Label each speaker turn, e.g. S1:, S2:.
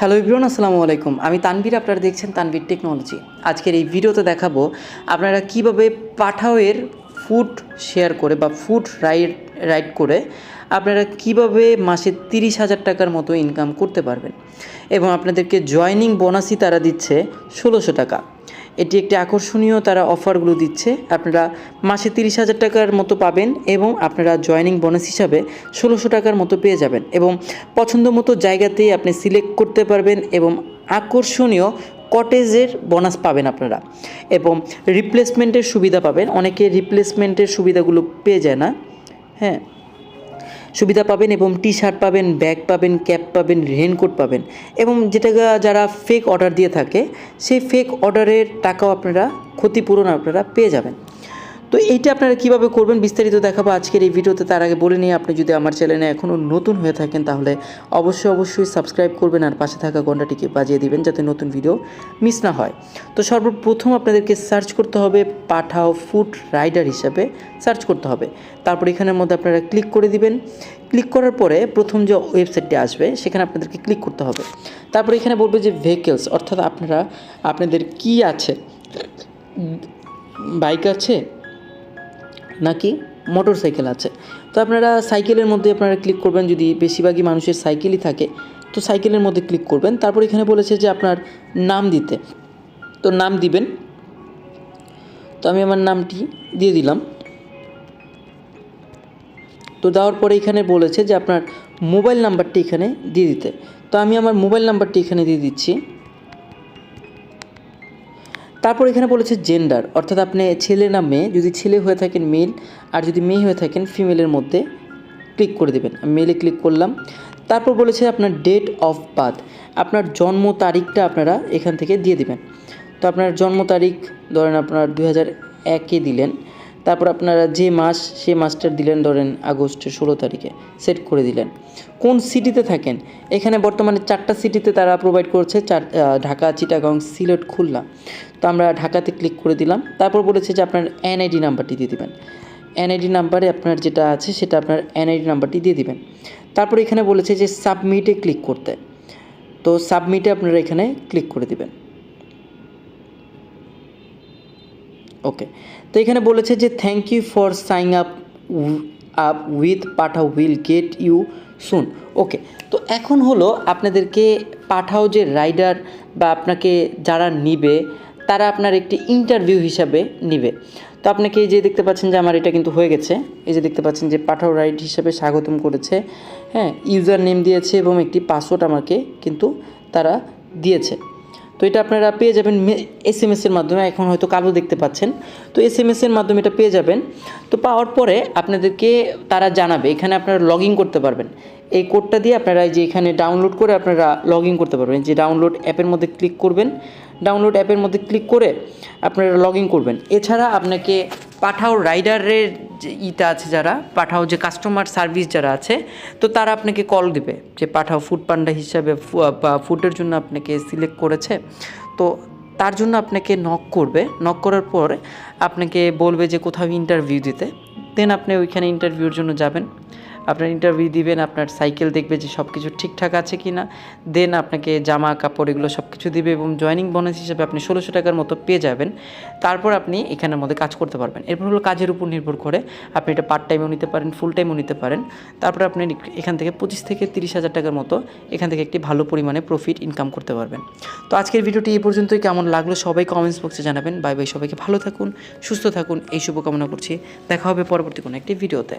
S1: Hello ইব্রন আসসালামু আলাইকুম। আমি তানভীর, আপনারা দেখছেন তানভীর টেকনোলজি। আজকের এই ভিডিওতে দেখাবো আপনারা কীভাবে পাঠাওয়ের ফুড শেয়ার করে বা ফুড রাইড রাইড করে আপনারা কীভাবে মাসে তিরিশ হাজার টাকার মতো ইনকাম করতে পারবেন। এবং আপনাদেরকে জয়নিং বোনাসই তারা দিচ্ছে ষোলোশো টাকা। এটি একটি আকর্ষণীয় তারা অফারগুলো দিচ্ছে। আপনারা মাসে তিরিশ হাজার টাকার মতো পাবেন এবং আপনারা জয়নিং বোনাস হিসাবে ষোলোশো টাকার মতো পেয়ে যাবেন এবং পছন্দ মতো জায়গাতেই আপনি সিলেক্ট করতে পারবেন এবং আকর্ষণীয় কটেজের বোনাস পাবেন আপনারা এবং রিপ্লেসমেন্টের সুবিধা পাবেন। অনেকে রিপ্লেসমেন্টের সুবিধাগুলো পেয়ে যায় না। হ্যাঁ। সুবিধা পাবেন এবং টি শার্ট পাবেন ব্যাগ পাবেন ক্যাপ পাবেন রেনকোট পাবেন এবং যেটা যারা ফেক অর্ডার দিয়ে থাকে, সেই ফেক অর্ডারের টাকাও আপনারা, ক্ষতিপূরণ আপনারা পেয়ে যাবেন। তো এইটা আপনারা কীভাবে করবেন বিস্তারিত দেখাবো আজকের এই ভিডিওতে। তার আগে বলে নিয়ে আপনি যদি আমার চ্যানেলে এখনও নতুন হয়ে থাকেন, তাহলে অবশ্যই অবশ্যই সাবস্ক্রাইব করবেন আর পাশে থাকা ঘন্টাটিকে বাজিয়ে দিবেন যাতে নতুন ভিডিও মিস না হয়। তো সর্বপ্রথম আপনাদেরকে সার্চ করতে হবে পাঠাও ফুড রাইডার হিসাবে সার্চ করতে হবে। তারপর এখানের মধ্যে আপনারা ক্লিক করে দিবেন। ক্লিক করার পরে প্রথম যে ওয়েবসাইটটি আসবে, সেখানে আপনাদেরকে ক্লিক করতে হবে। তারপর এখানে বলবে যে ভেহিকেলস অর্থাৎ আপনারা, আপনাদের কি আছে? বাইক আছে? নাকি মোটর সাইকেল আছে। তো আপনারা সাইকেলের মধ্যে আপনারা ক্লিক করবেন, যদি বেশিরভাগই মানুষের সাইকেলই থাকে, তো সাইকেলের মধ্যে ক্লিক করবেন। তারপর এখানে বলেছে যে আপনার নাম দিতে। তো নাম দিবেন। তো আমি আমার নামটি দিয়ে দিলাম। তো দেওয়ার পরে এখানে বলেছে যে আপনার মোবাইল নাম্বারটি এখানে দিয়ে দিতে। তো আমি আমার মোবাইল নাম্বারটি এখানে দিয়ে দিচ্ছি। তারপর এখানে বলেছে জেন্ডার অর্থাৎ আপনি ছেলে না মেয়ে, যদি ছেলে হয়ে থাকেন মেল আর যদি মেয়ে হয়ে থাকেন ফিমেলের মধ্যে ক্লিক করে দেবেন। মেলে ক্লিক করলাম। তারপর বলেছে আপনার ডেট অফ বার্থ আপনার জন্ম তারিখটা আপনারা এখান থেকে দিয়ে দিবেন। তো আপনার জন্ম তারিখ, ধরেন আপনার দু হাজার একে দিলেন। তারপর আপনারা যে মাস, সে মাসটার দিলেন ধরেন আগস্টের ষোলো তারিখে সেট করে দিলেন। কোন সিটিতে থাকেন? এখানে বর্তমানে চারটা সিটিতে তারা প্রোভাইড করছে, চার ঢাকা, চিটাগাং, সিলেট, খুলনা। তো আমরা ঢাকাতে ক্লিক করে দিলাম। তারপর বলেছে যে আপনার এনআইডি নাম্বারটি দিয়ে দেবেন। এনআইডি নাম্বারে আপনার যেটা আছে, সেটা আপনার এনআইডি নাম্বারটি দিয়ে দিবেন। তারপর এখানে বলেছে যে সাবমিটে ক্লিক করতে। তো সাবমিটে আপনারা এখানে ক্লিক করে দিবেন। ওকে তো এখানে বলেছে যে thank you for sign up up with Pathao will get you soon okay তো এখন হলো আপনাদেরকে পাঠাও যে রাইডার বা আপনাকে যারা নিবে, তারা আপনার একটি ইন্টারভিউ হিসাবে নিবে। তো আপনাকে এই যে দেখতে পাচ্ছেন যে, আমার এটা কিন্তু হয়ে গেছে। এই যে দেখতে পাচ্ছেন যে পাঠাও রাইড হিসাবে স্বাগতম করেছে। হ্যাঁ ইউজার নেম দিয়েছে এবং একটি পাসওয়ার্ড আমাকে কিন্তু তারা দিয়েছে। তো এটা আপনারা পেয়ে যাবেন এস এম এসের মাধ্যমে, এখন হয়তো কালো দেখতে পাচ্ছেন। তো এস এম এসের মাধ্যমে এটা পেয়ে যাবেন। তো পাওয়ার পরে আপনাদেরকে তারা জানাবে, এখানে আপনারা লগ ইন করতে পারবেন। এই কোডটা দিয়ে আপনারা যে এখানে ডাউনলোড করে আপনারা লগ ইন করতে পারবেন। যে ডাউনলোড অ্যাপের মধ্যে ক্লিক করবেন ডাউনলোড অ্যাপের মধ্যে ক্লিক করে আপনারা লগ ইন করবেন। এছাড়া আপনাকে পাঠাও রাইডারের যে ইটা আছে যারা, পাঠাও যে কাস্টমার সার্ভিস যারা আছে, তো তারা আপনাকে কল দিবে যে পাঠাও ফুড পান্ডা হিসাবে ফুডের জন্য আপনাকে সিলেক্ট করেছে। তো তার জন্য আপনাকে নক করবে। নক করার পর আপনাকে বলবে যে কোথাও ইন্টারভিউ দিতে। দেন আপনি ওইখানে ইন্টারভিউর জন্য যাবেন। আপনার ইন্টারভিউ দিবেন, আপনার সাইকেল দেখবে যে সব কিছু ঠিকঠাক আছে কি না দেন আপনাকে জামা, কাপড় এগুলো সব কিছু দিবে এবং জয়নিং বোনাস হিসেবে আপনি ষোলোশো টাকার মতো পেয়ে যাবেন। তারপর আপনি এখানের মধ্যে কাজ করতে পারবেন। এরপর হলো কাজের উপর নির্ভর করে। আপনি এটা পার্ট টাইমেও নিতে পারেন ফুল টাইমও নিতে পারেন। তারপর আপনি এখান থেকে পঁচিশ থেকে তিরিশ হাজার টাকার মতো এখান থেকে একটি ভালো পরিমাণে প্রফিট ইনকাম করতে পারবেন। তো আজকের ভিডিওটি এই পর্যন্তই। কেমন লাগল সবাই কমেন্টস বক্সে জানাবেন। বাই বাই সবাইকে ভালো থাকুন, সুস্থ থাকুন। এই শুভকামনা করছি। দেখা হবে পরবর্তী কোনো একটি ভিডিওতে।